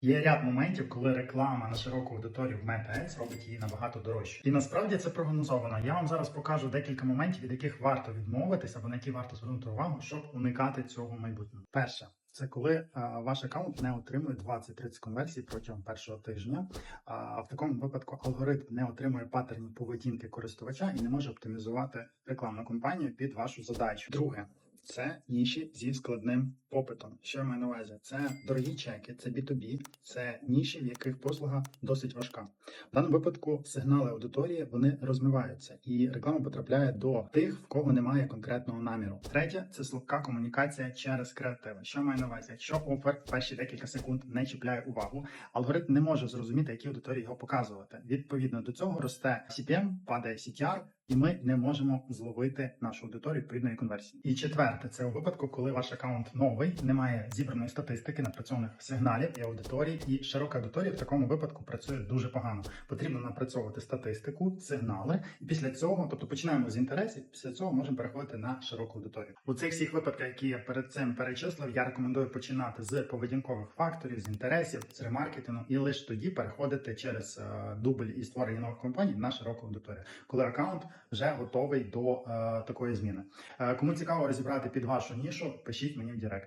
Є ряд моментів, коли реклама на широку аудиторію в Мета робить її набагато дорожче. І насправді це прогнозовано. Я вам зараз покажу декілька моментів, від яких варто відмовитися або на які варто звернути увагу, щоб уникати цього в майбутньому. Перше. Це коли а, ваш аккаунт не отримує 20-30 конверсій протягом першого тижня. А в такому випадку алгоритм не отримує паттернів поведінки користувача і не може оптимізувати рекламну кампанію під вашу задачу. Друге, це ніші зі складним попитом. Що я маю на увазі? Це дорогі чеки, це B2B, це ніші, в яких послуга досить важка. В даному випадку сигнали аудиторії вони розмиваються, і реклама потрапляє до тих, в кого немає конкретного наміру. Третє це слабка комунікація через креативи. Що я маю на увазі? Якщо офер перші декілька секунд не чіпляє увагу, алгоритм не може зрозуміти, які аудиторії його показувати. Відповідно до цього росте CPM, падає CTR, і ми не можемо зловити нашу аудиторію відповідної конверсії. І четверте, це у випадку, коли ваш аккаунт новий, немає зібраної статистики, напрацьованих сигналів і аудиторії, і широка аудиторія в такому випадку працює дуже погано. Потрібно напрацьовувати статистику, сигнали, і після цього, тобто починаємо з інтересів, після цього можемо переходити на широку аудиторію. У цих всіх випадках, які я перед цим перечислив, я рекомендую починати з поведінкових факторів, з інтересів, з ремаркетингу, і лише тоді переходити через е, дубль і створення нових компаній на широку аудиторію, коли аккаунт вже готовий до е, такої зміни. Е, кому цікаво розібрати під вашу нішу, пишіть мені в Директ.